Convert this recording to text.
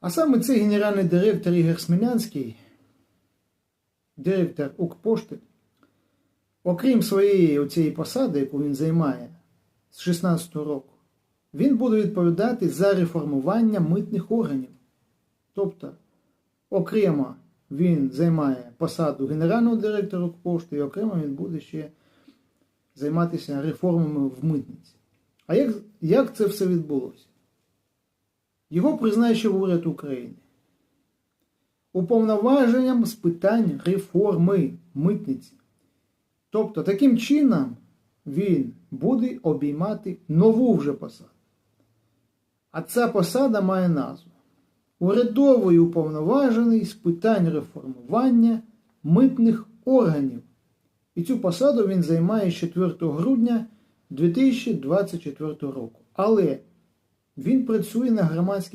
А саме цей генеральний директор Ігор Смілянський, директор Укрпошти, окрім своєї оцієї посади, яку він займає з 16 року, він буде відповідати за реформування митних органів. Тобто, окремо він займає посаду генерального директора Укрпошти, і окремо він буде ще займатися реформами в митниці. А як, як це все відбулося? Його призначив уряд України уповноваженням з питань реформи митниці. Тобто, таким чином він буде обіймати нову вже посаду. А ця посада має назву Урядовий уповноважений з питань реформування митних органів. І цю посаду він займає 4 грудня 2024 року. Але він працює на громадській